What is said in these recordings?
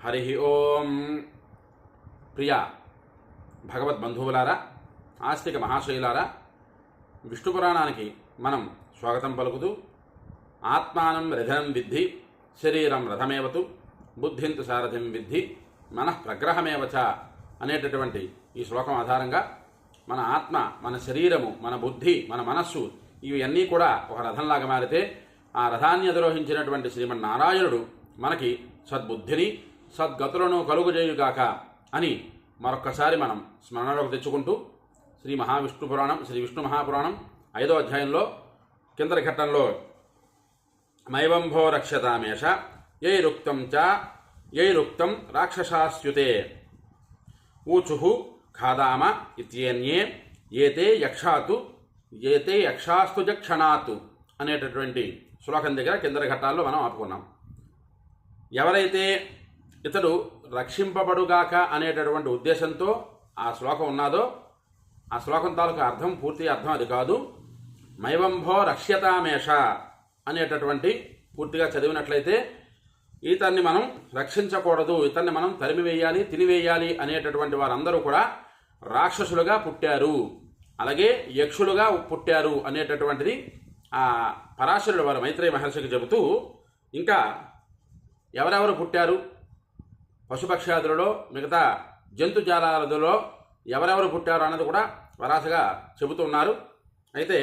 హరి ఓం ప్రియ భగవద్బంధువులారా ఆస్తిక మహాశైలారా విష్ణు పురాణానికి మనం స్వాగతం పలుకుతూ ఆత్మానం రథనం విద్ధి శరీరం రథమేవతు బుద్ధింతు సారథిం విద్ధి మనః ప్రగ్రహమేవచ అనేటటువంటి ఈ శ్లోకం ఆధారంగా మన ఆత్మ మన శరీరము మన బుద్ధి మన మనస్సు ఇవి అన్నీ కూడా ఒక రథంలాగా మారితే ఆ రథాన్ని అధిరోహించినటువంటి శ్రీమన్నారాయణుడు మనకి సద్బుద్ధిని సద్గతులను కలుగుజేయుగాక అని మరొక్కసారి మనం స్మరణలోకి తెచ్చుకుంటూ శ్రీ మహావిష్ణు పురాణం శ్రీ విష్ణు మహాపురాణం ఐదో అధ్యాయంలో కిందటి ఘట్టంలో మైవంభో రక్షతామేష యైరుక్తం చ యైరుక్తం రాక్షసాస్యుతే ఊచు ఖాదామ ఇత్యేన్యే ఏతే యక్షాతు ఏతే యక్షాస్తు జక్షణాతు అనేటటువంటి శ్లోకం దగ్గర కిందటి ఘట్టాల్లో మనం ఆపుకున్నాం. ఎవరైతే ఇతడు రక్షింపబడుగాక అనేటటువంటి ఉద్దేశంతో ఆ శ్లోకం ఉన్నాదో ఆ శ్లోకం తాలూకు అర్థం పూర్తి అర్థం అది కాదు. మైవంభో రక్ష్యతామేష అనేటటువంటి పూర్తిగా చదివినట్లయితే ఇతన్ని మనం రక్షించకూడదు ఇతన్ని మనం తరిమివేయాలి తినివేయాలి అనేటటువంటి వారందరూ కూడా రాక్షసులుగా పుట్టారు. అలాగే యక్షులుగా పుట్టారు అనేటటువంటిది ఆ పరాశరుడు వారు మైత్రేయ మహర్షికి చెబుతూ ఇంకా ఎవరెవరు పుట్టారు? పశుపక్షాదులలో మిగతా జంతుజాలాదులలో ఎవరెవరు పుట్టారు అన్నది కూడా వరాసగా చెబుతున్నారు అయితే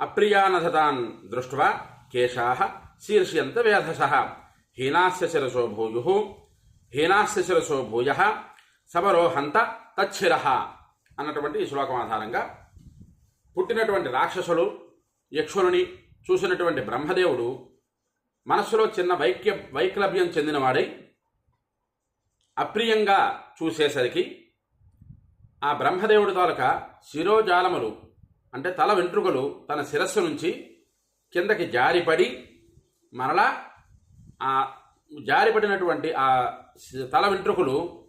అప్రియానధతాన్ దృష్ట్వా కేశా శీర్ష్యంత వేధస హీనాస్య శిరసో భూయు హీనాస్య శిరసో భూయ సమరోహంత తచ్చిర అన్నటువంటి ఈ శ్లోకం ఆధారంగా పుట్టినటువంటి రాక్షసులు యక్షులని చూసినటువంటి బ్రహ్మదేవుడు మనస్సులో చిన్న వైక్య వైక్లభ్యం చెందినవాడై అప్రియంగా చూసేసరికి ఆ బ్రహ్మదేవుడి తాలక శిరోజాలములు అంటే తల వెంట్రుకలు తన శిరస్సు నుంచి కిందకి జారిపడి మరలా ఆ జారిపడినటువంటి ఆ తల వెంట్రుకలు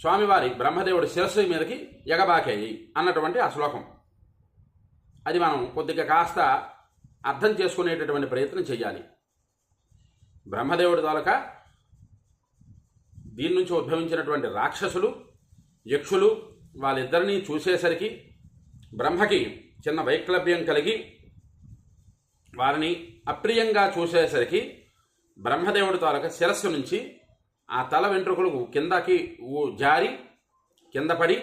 స్వామివారి బ్రహ్మదేవుడి శిరస్సు మీదకి ఎగబాకాయి అన్నటువంటి ఆ శ్లోకం. అది మనం కొద్దిగా కాస్త అర్థం చేసుకునేటటువంటి ప్రయత్నం చేయాలి. బ్రహ్మదేవుడి తాలూకా దీని నుంచి ఉద్భవించినటువంటి రాక్షసులు యక్షులు వాళ్ళిద్దరినీ చూసేసరికి బ్రహ్మకి చిన్న వైక్లభ్యం కలిగి వారిని అప్రియంగా చూసేసరికి బ్రహ్మదేవుడి తాలూకా శిరస్సు నుంచి ఆ తల వెంట్రుకలు కిందకి ఊ- జారి కింద పడి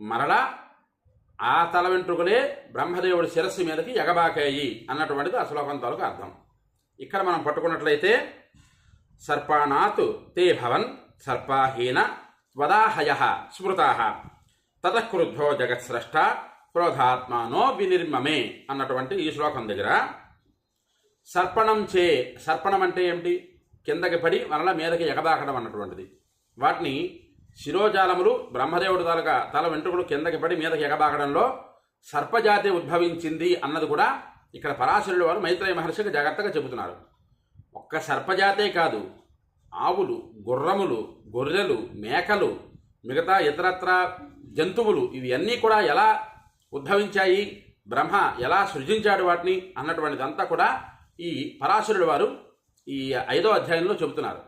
మరలా ఆ తల వెంట్రుకలే బ్రహ్మదేవుడి శిరస్సు మీదకి ఎగబాకాయి అన్నటువంటిది ఆ శ్లోకం తాలూకు అర్థం. ఇక్కడ మనం పట్టుకున్నట్లయితే సర్పాణాత్ తే భవన్ సర్పాహీన త్వదాహయ స్మృతా. తతక్రుద్ధో జగత్స్రష్ట క్రోధాత్మానో వినిర్మమే అన్నటువంటి ఈ శ్లోకం దగ్గర. సర్పణం చే సర్పణం అంటే ఏమిటి? కిందకి పడి మరల మీదకి ఎగదాకడం అన్నటువంటిది. వాటిని శిరోజాలములు బ్రహ్మదేవుడు తలక తల వెంట్రుకలు కిందకి పడి మీదకి ఎగబాకడంలో సర్పజాతి ఉద్భవించింది అన్నది కూడా ఇక్కడ పరాశరుడు వారు మైత్రేయ మహర్షికి జాగ్రత్తగా చెబుతున్నారు. ఒక్క సర్పజాతే కాదు ఆవులు గుర్రములు గొర్రెలు మేకలు మిగతా ఇతరత్ర జంతువులు ఇవి అన్నీ కూడా ఎలా ఉద్భవించాయి? బ్రహ్మ ఎలా సృజించాడు వాటిని? అన్నటువంటిదంతా కూడా ఈ పరాశరుడు వారు ఈ ఐదో అధ్యాయంలో చెబుతున్నారు.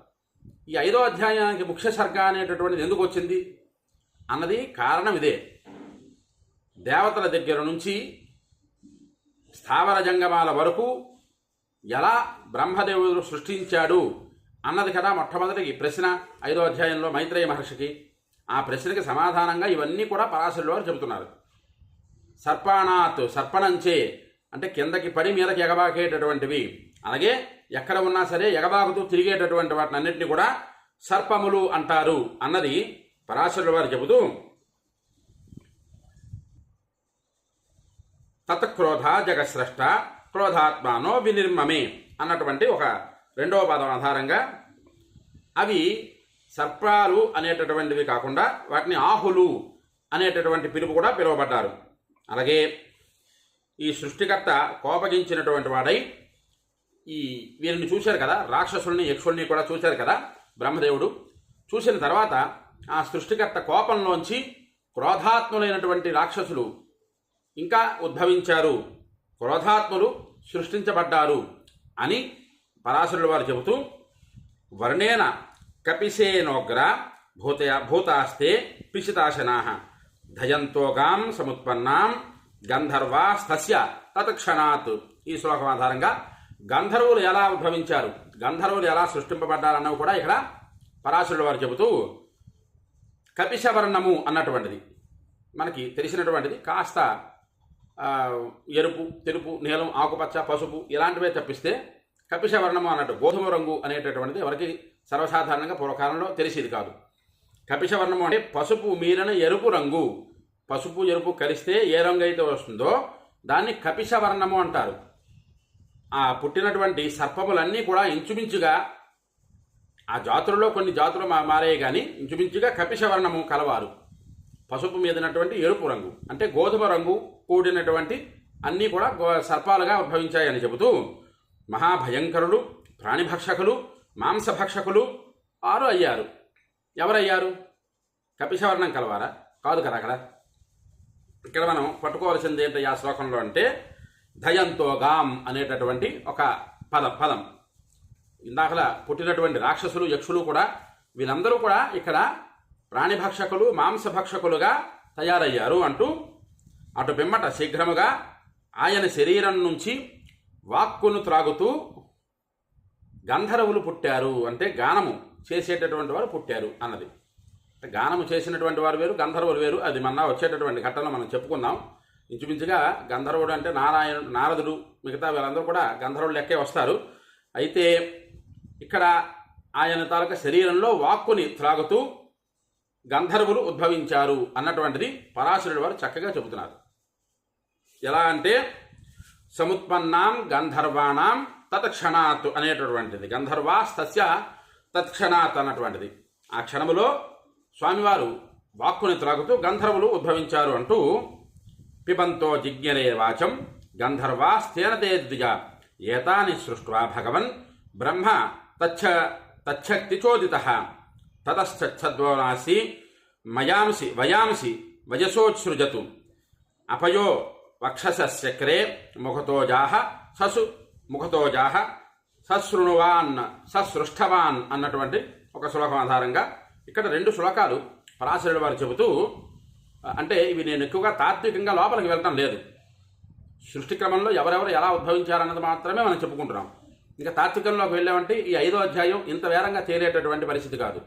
ఈ ఐదో అధ్యాయానికి ముఖ్య సర్గ అనేటటువంటిది ఎందుకు వచ్చింది? అన్నది కారణం ఇదే. దేవతల దగ్గర నుంచి స్థావర జంగమాల వరకు ఎలా బ్రహ్మదేవుడు సృష్టించాడు? అన్నది కదా మొట్టమొదటి ఈ ప్రశ్న ఐదో అధ్యాయంలో మైత్రేయ మహర్షికి. ఆ ప్రశ్నకి సమాధానంగా ఇవన్నీ కూడా పరాశరులు వారు చెబుతున్నారు. సర్పాణాత్ సర్పణంచే అంటే కిందకి పడి మీదకి ఎగబాకేటటువంటివి. అలాగే ఎక్కడ ఉన్నా సరే ఎగబాకుతూ తిరిగేటటువంటి వాటిని అన్నింటినీ కూడా సర్పములు అంటారు అన్నది పరాశరుల వారు చెబుతూ. తత్క్రోధ జగస్రష్ట క్రోధాత్మానో వినిర్మమే అన్నటువంటి ఒక రెండవ పాదం ఆధారంగా అవి సర్పాలు అనేటటువంటివి కాకుండా వాటిని ఆహులు అనేటటువంటి పిలుపు కూడా పిలువబడ్డారు. అలాగే ఈ సృష్టికర్త కోపగించినటువంటి వాడై ఈ వీరిని చూశారు కదా రాక్షసుల్ని యక్షుల్ని కూడా చూశారు కదా బ్రహ్మదేవుడు. చూసిన తర్వాత ఆ సృష్టికర్త కోపంలోంచి క్రోధాత్ములైనటువంటి రాక్షసులు ఇంకా ఉద్భవించారు. క్రోధాత్ములు సృష్టించబడ్డారు అని పరాశరుల వారు చెబుతూ వర్ణేన కపిసేనోగ్ర భూతయ భూతాస్తే పిశితాశనా ధయంతోగాం సముత్పన్నాం గంధర్వాస్తస్య తత్క్షణాత్. ఈ శ్లోకం ఆధారంగా గంధర్వులు ఎలా ఉద్భవించారు గంధర్వులు ఎలా సృష్టింపబడ్డారన్నవి కూడా ఇక్కడ పరాశరుల వారు చెబుతూ కపిశవర్ణము అన్నటువంటిది. మనకి తెలిసినటువంటిది కాస్త ఎరుపు తెలుపు నీలం ఆకుపచ్చ పసుపు ఇలాంటివే తప్పిస్తే కపిశవర్ణము అన్నట్టు గోధుమ రంగు అనేటటువంటిది ఎవరికి సర్వసాధారణంగా పూర్వకాలంలో తెలిసేది కాదు. కపిశవర్ణము అంటే పసుపు మీరిన ఎరుపు రంగు. పసుపు ఎరుపు కలిస్తే ఏ రంగు అయితే వస్తుందో దాన్ని కపిశవర్ణము అంటారు. ఆ పుట్టినటువంటి సర్పములన్నీ కూడా ఇంచుమించుగా ఆ జాతులలో కొన్ని జాతులు మా- మారాయి కానీ ఇంచుమించుగా కపిషవర్ణము కలవారు. పసుపు మీదనటువంటి ఎరుపు రంగు. అంటే గోధుమ రంగు కూడినటువంటి అన్నీ కూడా గో- సర్పాలుగా ఉద్భవించాయని చెబుతూ మహాభయంకరులు ప్రాణిభక్షకులు మాంసభక్షకులు ఆరు అయ్యారు ఎవరయ్యారు? కపిశవర్ణం కలవారా? కాదు కదా అక్కడ. ఇక్కడ మనం పట్టుకోవాల్సింది ఏంటి ఆ శ్లోకంలో అంటే ధయంతో గాం అనేటటువంటి ఒక పదం పదం. ఇందాకలా పుట్టినటువంటి రాక్షసులు యక్షులు కూడా వీళ్ళందరూ కూడా ఇక్కడ ప్రాణిభక్షకులు మాంసభక్షకులుగా తయారయ్యారు అంటూ అటు పిమ్మట శీఘ్రముగా ఆయన శరీరం నుంచి వాక్కును త్రాగుతూ గంధర్వులు పుట్టారు అంటే గానము చేసేటటువంటి వారు పుట్టారు అన్నది. గానము చేసినటువంటి వారు వేరు గంధర్వులు వేరు అది మన వచ్చేటటువంటి ఘటన మనం చెప్పుకుందాం. ఇంచుమించుగా గంధర్వుడు అంటే నారాయణ నారదుడు మిగతా వీళ్ళందరూ కూడా గంధర్వుడు లెక్కే వస్తారు. అయితే ఇక్కడ ఆయన తాలూకా శరీరంలో వాక్కుని త్రాగుతూ గంధర్వులు ఉద్భవించారు అన్నటువంటిది పరాశరుడు వారు చక్కగా చెబుతున్నారు. ఎలా అంటే సముత్పన్నాం గంధర్వాణం తత్క్షణాత్ అనేటటువంటిది. గంధర్వాస్తస్య తత్క్షణాత్ అన్నటువంటిది. ఆ క్షణములో స్వామివారు వాక్కుని త్రాగుతూ గంధర్వులు ఉద్భవించారు అంటూ పిబంతో జిజ్ఞనే వాచం గంధర్వా తే ఏతాని సృష్ట్వా భగవన్ బ్రహ్మ తచ్చ తచ్చక్తి చోదిత తతశ్చద్వనాసి మయాంసి వయాంసి వయసోత్సృజతు అపయో వక్షసక్రే ముఖతోజాహ ససు ముఖతోజాహ సశృణువాన్ ససృష్టవాన్ అన్నటువంటి ఒక శ్లోకం ఆధారంగా ఇక్కడ రెండు శ్లోకాలు పరాశరుడు వారు చెబుతూ అంటే ఇవి నేను ఎక్కువగా తాత్వికంగా లోపలికి వెళ్ళటం లేదు. సృష్టి క్రమంలో ఎవరెవరు ఎలా ఉద్భవించారన్నది మాత్రమే మనం చెప్పుకుంటున్నాం. ఇంకా తాత్వికంలోకి వెళ్ళామంటే ఈ ఐదో అధ్యాయం ఇంత వేరంగా తేలేటటువంటి పరిస్థితి కాదు.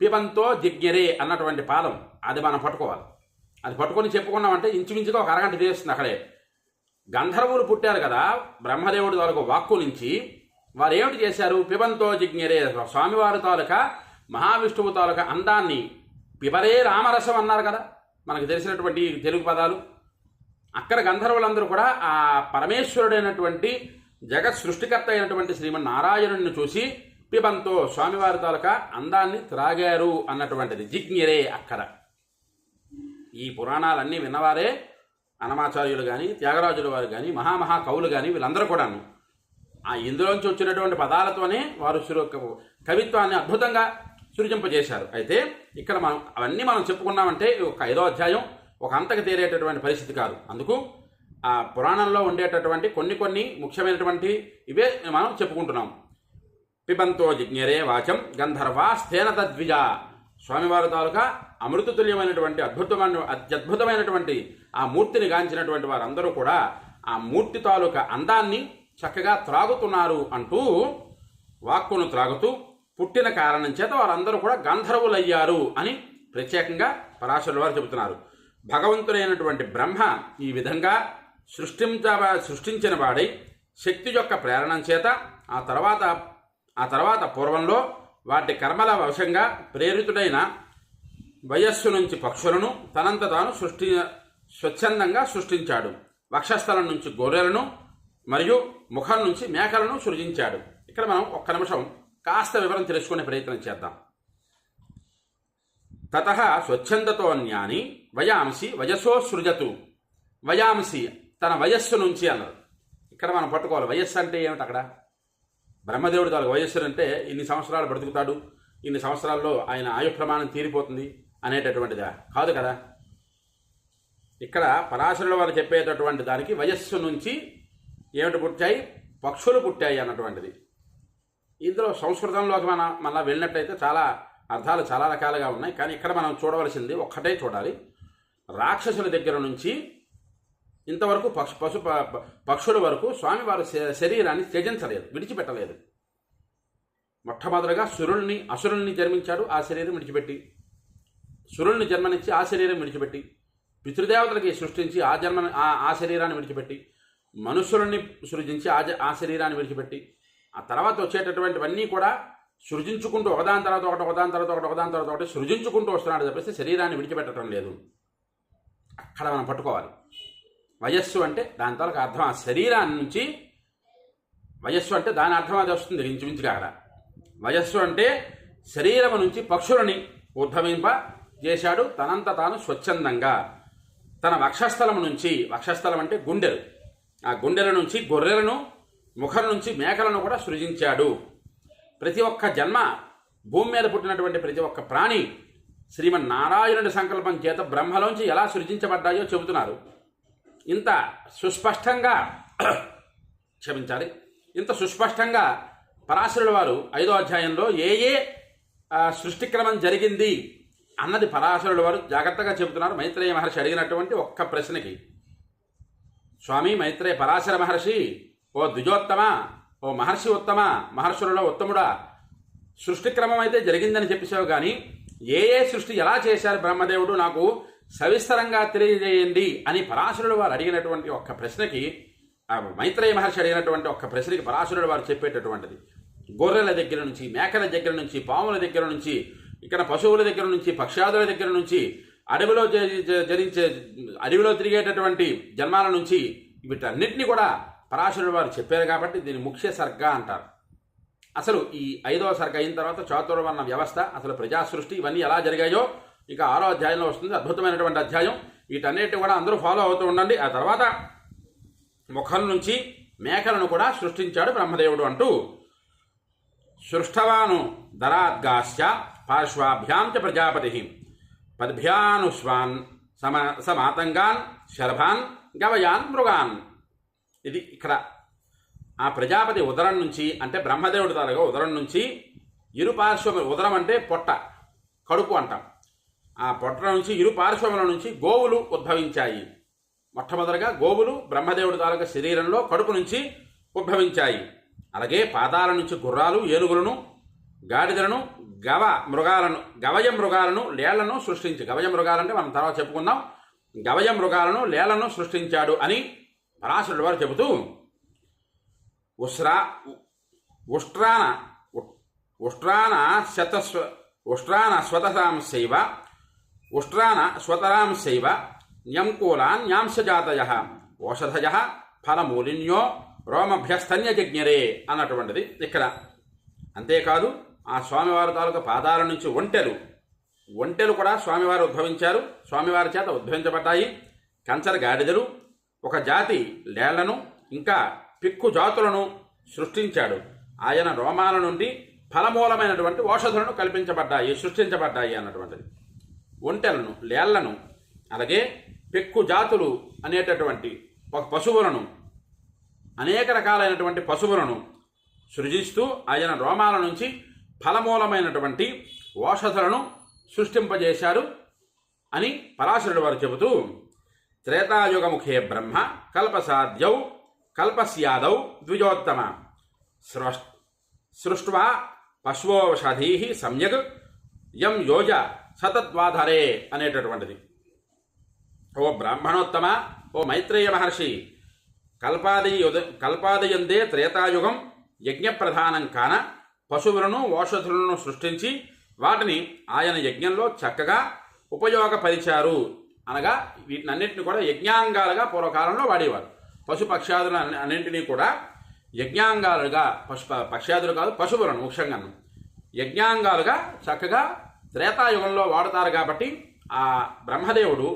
పిబంతో జిజ్ఞరే అన్నటువంటి పాదం అది మనం పట్టుకోవాలి. అది పట్టుకొని చెప్పుకున్నామంటే ఇంచుమించుగా ఒక అరగంట చేస్తుంది అక్కడే. గంధర్వులు పుట్టారు కదా బ్రహ్మదేవుడి తాలూకు వాక్కు నుంచి వారు ఏమిటి చేశారు? పిబంతో జిజ్ఞరే స్వామివారి తాలూకా మహావిష్ణువు తాలూకా అందాన్ని పిబరే రామరసం అన్నారు కదా మనకు తెలిసినటువంటి తెలుగు పదాలు. అక్కడ గంధర్వులందరూ కూడా ఆ పరమేశ్వరుడైనటువంటి జగత్ సృష్టికర్త అయినటువంటి శ్రీమన్నారాయణుడిని చూసి పిబంతో స్వామివారి తాలూకా అందాన్ని త్రాగారు అన్నటువంటిది. జిజ్ఞరే అక్కడ. ఈ పురాణాలన్నీ విన్నవారే అనమాచార్యులు కానీ త్యాగరాజుల వారు కానీ మహామహా కవులు కానీ వీళ్ళందరూ కూడాను. ఆ ఇందులోంచి వచ్చినటువంటి పదాలతోనే వారు కవిత్వాన్ని అద్భుతంగా సృజింపజేశారు. అయితే ఇక్కడ మనం అవన్నీ మనం చెప్పుకున్నామంటే ఒక ఐదో అధ్యాయం ఒక అంతకు తేరేటటువంటి పరిస్థితి కాదు. అందుకు ఆ పురాణంలో ఉండేటటువంటి కొన్ని కొన్ని ముఖ్యమైనటువంటి ఇవే మనం చెప్పుకుంటున్నాం. పిబంతో జిజ్ఞరే వాచం గంధర్వా స్థేన తద్విజ స్వామివారి తాలూకా అమృతతుల్యమైనటువంటి అద్భుతమైన అత్యద్భుతమైనటువంటి ఆ మూర్తిని గాంచినటువంటి వారందరూ కూడా ఆ మూర్తి తాలూకా అందాన్ని చక్కగా త్రాగుతున్నారు అంటూ వాక్కును త్రాగుతూ పుట్టిన కారణం చేత వారందరూ కూడా గంధర్వులయ్యారు అని ప్రత్యేకంగా పరాశరుల వారు చెబుతున్నారు. భగవంతుడైనటువంటి బ్రహ్మ ఈ విధంగా సృష్టించ సృష్టించిన వాడై శక్తి యొక్క ప్రేరణ చేత ఆ తర్వాత ఆ తర్వాత పూర్వంలో వాటి కర్మల వశంగా ప్రేరితుడైన వయస్సు నుంచి పక్షులను తనంత తాను సృష్టి స్వచ్ఛందంగా సృష్టించాడు. వక్షస్థలం నుంచి గొర్రెలను మరియు ముఖం నుంచి మేకలను సృజించాడు. ఇక్కడ మనం ఒక్క నిమిషం కాస్త వివరం తెలుసుకునే ప్రయత్నం చేద్దాం. తత స్వచ్ఛందతోన్యాని వయాంసి వయసో సృజతు. వయాంసి తన వయస్సు నుంచి అన్నారు ఇక్కడ మనం పట్టుకోవాలి. వయస్సు అంటే ఏమిటి అక్కడ? బ్రహ్మదేవుడు తాలూకు వయస్సు అంటే ఇన్ని సంవత్సరాలు బ్రతుకుతాడు ఇన్ని సంవత్సరాల్లో ఆయన ఆయు ప్రమాణం తీరిపోతుంది అనేటటువంటిదా? కాదు కదా. ఇక్కడ పరాశరుల వారు చెప్పేటటువంటి దానికి వయస్సు నుంచి ఏమిటి పుట్టాయి? పక్షులు పుట్టాయి అన్నటువంటిది. ఇందులో సంస్కృతంలోకి మనం మళ్ళీ వెళ్ళినట్టయితే చాలా అర్థాలు చాలా రకాలుగా ఉన్నాయి. కానీ ఇక్కడ మనం చూడవలసింది ఒక్కటే చూడాలి. రాక్షసుల దగ్గర నుంచి ఇంతవరకు పక్షు పశు పక్షుల వరకు స్వామివారు శ- శరీరాన్ని త్యజించలేదు విడిచిపెట్టలేదు. మొట్టమొదటిగా సురుల్ని అసురుల్ని జన్మించాడు ఆ శరీరం విడిచిపెట్టి. సురుల్ని జన్మనిచ్చి ఆ శరీరం విడిచిపెట్టి. పితృదేవతలకి సృష్టించి ఆ జన్మ ఆ- ఆ శరీరాన్ని విడిచిపెట్టి. మనుషులని సృజించి ఆ ఆ శరీరాన్ని విడిచిపెట్టి. ఆ తర్వాత వచ్చేటటువంటివన్నీ కూడా సృజించుకుంటూ ఒకదాని తర్వాత ఒకటి ఒకదాని తర్వాత ఒకటి ఒకదాని తర్వాత ఒకటి సృజించుకుంటూ వస్తున్నాడు తప్పిస్తే శరీరాన్ని విడిచిపెట్టడం లేదు. అక్కడ మనం పట్టుకోవాలి. వయస్సు అంటే దాని తర్వాత అర్థం. ఆ శరీరాన్ని నుంచి వయస్సు అంటే దాని అర్థం అది వస్తుంది ఇంచుమించుగా అక్కడ. వయస్సు అంటే శరీరము నుంచి పక్షులని ఉద్భవింప చేశాడు. తనంత తాను స్వచ్ఛందంగా. తన వక్షస్థలం నుంచి వక్షస్థలం అంటే గుండెలు. ఆ గుండెల నుంచి గొర్రెలను ముఖం నుంచి మేకలను కూడా సృజించాడు. ప్రతి ఒక్క జన్మ భూమి మీద పుట్టినటువంటి ప్రతి ఒక్క ప్రాణి శ్రీమన్నారాయణుడి సంకల్పం చేత బ్రహ్మలోంచి ఎలా సృజించబడ్డాయో చెబుతున్నారు. ఇంత సుస్పష్టంగా క్షమించాలి. ఇంత సుస్పష్టంగా పరాశరుల వారు ఐదో అధ్యాయంలో ఏ ఏ సృష్టిక్రమం జరిగింది అన్నది పరాశరుల వారు జాగ్రత్తగా చెబుతున్నారు. మైత్రేయ మహర్షి అడిగినటువంటి ఒక్క ప్రశ్నకి స్వామి మైత్రేయ పరాశర మహర్షి ఓ ద్విజోత్తమ ఓ మహర్షి ఉత్తమ మహర్షులలో ఉత్తముడా సృష్టిక్రమం అయితే జరిగిందని చెప్పేసావు కానీ ఏ ఏ సృష్టి ఎలా చేశారు బ్రహ్మదేవుడు? నాకు సవిస్తరంగా తెలియజేయండి అని పరాశరుడు వారు అడిగినటువంటి ఒక్క ప్రశ్నకి మైత్రేయ మహర్షి అడిగినటువంటి ఒక్క ప్రశ్నకి పరాశరుడు వారు చెప్పేటటువంటిది. గొర్రెల దగ్గర నుంచి మేకల దగ్గర నుంచి పాముల దగ్గర నుంచి ఇక్కడ పశువుల దగ్గర నుంచి పక్షాదుల దగ్గర నుంచి అడవిలో జరించే అడవిలో తిరిగేటటువంటి జన్మాల నుంచి వీటన్నిటిని కూడా పరాశరుడు వారు చెప్పారు కాబట్టి దీన్ని ముఖ్య సర్గ అంటారు. అసలు ఈ ఐదవ సర్గ అయిన తర్వాత చాతుర్వర్ణ వ్యవస్థ అసలు ప్రజాసృష్టి ఇవన్నీ ఎలా జరిగాయో ఇక ఆరో అధ్యాయంలో వస్తుంది. అద్భుతమైనటువంటి అధ్యాయం. వీటన్నిటి కూడా అందరూ ఫాలో అవుతూ ఉండండి. ఆ తర్వాత ముఖం నుంచి మేకలను కూడా సృష్టించాడు బ్రహ్మదేవుడు అంటూ సృష్టవాను దరాద్గాశ్చ పార్శ్వాభ్యాం చ ప్రజాపతి పద్భ్యానుష్వాన్ సమ సమాతంగాన్ శరభాన్ గవయాన్ మృగాన్. ఇది ఇక్కడ ఆ ప్రజాపతి ఉదరం నుంచి అంటే బ్రహ్మదేవుడి తాలూగా ఉదరం నుంచి ఇరుపార్శ్వ ఉదరం అంటే పొట్ట కడుపు అంటాం. ఆ పొట్ట నుంచి ఇరు పార్శ్వముల నుంచి గోవులు ఉద్భవించాయి. మొట్టమొదటిగా గోవులు బ్రహ్మదేవుడి తాలూకా శరీరంలో కడుపు నుంచి ఉద్భవించాయి. అలాగే పాదాల నుంచి గుర్రాలు ఏనుగులను గాడిదలను గవ మృగాలను గవయ మృగాలను లేళ్ళను సృష్టించి గవయ మృగాలంటే మనం తర్వాత చెప్పుకుందాం. గవయ మృగాలను లేళ్ళను సృష్టించాడు అని పరాశరుడు వారు చెబుతూ ఉస్రా ఉష్ట్రాన ఉష్ట్రాన శతస్వ ఉష్ట్రాన స్వతసాంశైవ ఉష్ట్రాన స్వతరాంశైవ న్యంకూలాన్ న్యాంశజాతయ ఓషధయ ఫలమూలిన్యో రోమభ్యస్తన్యజజ్ఞరే అన్నటువంటిది ఇక్కడ. అంతేకాదు ఆ స్వామివారి తాలూకా పాదాల నుంచి ఒంటెలు ఒంటెలు కూడా స్వామివారు ఉద్భవించారు స్వామివారి చేత ఉద్భవించబడ్డాయి. కంచర గాడిదలు ఒక జాతి లేళ్ళను ఇంకా పిక్కు జాతులను సృష్టించాడు. ఆయన రోమాల నుండి ఫలమూలమైనటువంటి ఔషధులను కల్పించబడ్డాయి సృష్టించబడ్డాయి అన్నటువంటిది. ఒంటెలను లేళ్ళను అలాగే పెక్కు జాతులు అనేటటువంటి ఒక పశువులను అనేక రకాలైనటువంటి పశువులను సృజిస్తూ ఆయన రోమాల నుంచి ఫలమూలమైనటువంటి ఓషధులను సృష్టింపజేశారు అని పరాశరుడు వారు చెబుతూ త్రేతాయుగముఖే బ్రహ్మ కల్పసాధ్యౌ కల్పస్యాదౌ ద్విజోత్తమ. సృష్ సృష్ట్వా పశ్వోషధీ సమ్యక్ యం యోజ సతత్వాధరే అనేటటువంటిది. ఓ బ్రాహ్మణోత్తమ ఓ మైత్రేయ మహర్షి కల్పాది కల్పాదయందే త్రేతాయుగం యజ్ఞప్రధానం కాన పశువులను ఓషధులను సృష్టించి వాటిని ఆయన యజ్ఞంలో చక్కగా ఉపయోగపరిచారు అనగా వీటినన్నింటిని కూడా యజ్ఞాంగాలుగా పూర్వకాలంలో వాడేవారు. పశు పక్షాదులు అన్నింటినీ కూడా యజ్ఞాంగాలుగా పశు పక్షాదులు కాదు పశువులను ముఖ్యంగా యజ్ఞాంగాలుగా చక్కగా త్రేతాయుగంలో వాడుతారు కాబట్టి ఆ బ్రహ్మదేవుడు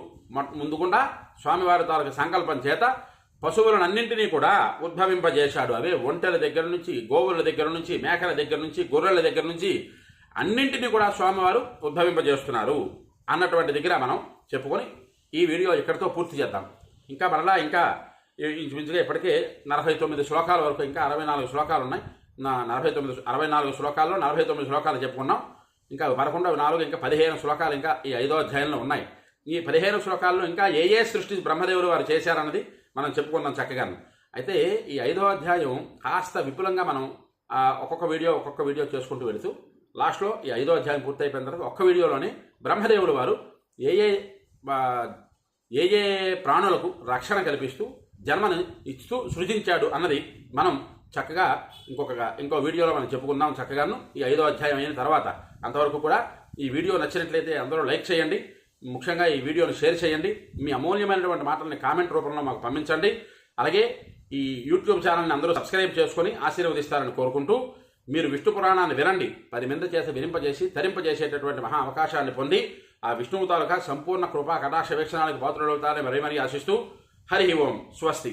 ముందుకుండా స్వామివారి తాలూకు సంకల్పం చేత పశువులనన్నింటినీ కూడా ఉద్భవింపజేశాడు. అవే ఒంటెల దగ్గర నుంచి గోవుల దగ్గర నుంచి మేకల దగ్గర నుంచి గొర్రెల దగ్గర నుంచి అన్నింటినీ కూడా స్వామివారు ఉద్భవింపజేస్తున్నారు అన్నటువంటి దగ్గర మనం చెప్పుకొని ఈ వీడియో ఇక్కడితో పూర్తి చేద్దాం. ఇంకా మరలా ఇంకా ఇంచుమించుగా ఇప్పటికే నలభై తొమ్మిది శ్లోకాల వరకు ఇంకా అరవై నాలుగు శ్లోకాలు ఉన్నాయి. నా నలభై తొమ్మిది అరవై నాలుగు శ్లోకాల్లో నలభై తొమ్మిది శ్లోకాలు చెప్పుకున్నాం. ఇంకా పదకొండవ నాలుగు ఇంకా పదిహేను శ్లోకాలు ఇంకా ఈ ఐదో అధ్యాయంలో ఉన్నాయి. ఈ పదిహేను శ్లోకాల్లో ఇంకా ఏ ఏ సృష్టి బ్రహ్మదేవుడు వారు చేశారన్నది మనం చెప్పుకున్నాం చక్కగాను అయితే ఈ ఐదో అధ్యాయం కాస్త విపులంగా మనం ఒక్కొక్క వీడియో ఒక్కొక్క వీడియో చేసుకుంటూ వెళుతూ లాస్ట్లో ఈ ఐదో అధ్యాయం పూర్తయిపోయిన తర్వాత ఒక్క వీడియోలోనే బ్రహ్మదేవుడు వారు ఏ ఏ ఏ ఏ ప్రాణులకు రక్షణ కల్పిస్తూ జన్మను ఇస్తూ సృజించాడు అన్నది మనం చక్కగా ఇంకొక ఇంకో వీడియోలో మనం చెప్పుకుందాం చక్కగాను. ఈ ఐదో అధ్యాయం అయిన తర్వాత అంతవరకు కూడా ఈ వీడియో నచ్చినట్లయితే అందరూ లైక్ చేయండి. ముఖ్యంగా ఈ వీడియోను షేర్ చేయండి. మీ అమూల్యమైనటువంటి మాటల్ని కామెంట్ రూపంలో మాకు పంపించండి. అలాగే ఈ యూట్యూబ్ ఛానల్ని అందరూ సబ్స్క్రైబ్ చేసుకొని ఆశీర్వదిస్తారని కోరుకుంటూ మీరు విష్ణు పురాణాన్ని వినండి. పది మంది చేత వినింపజేసి తరింపజేసేటటువంటి మహా అవకాశాన్ని పొంది ఆ విష్ణువు తాలూకా సంపూర్ణ కృపా కటాక్ష వీక్షణానికి పాత్రలవుతారని మరీ మరీ ఆశిస్తూ హరి ఓం స్వస్తి.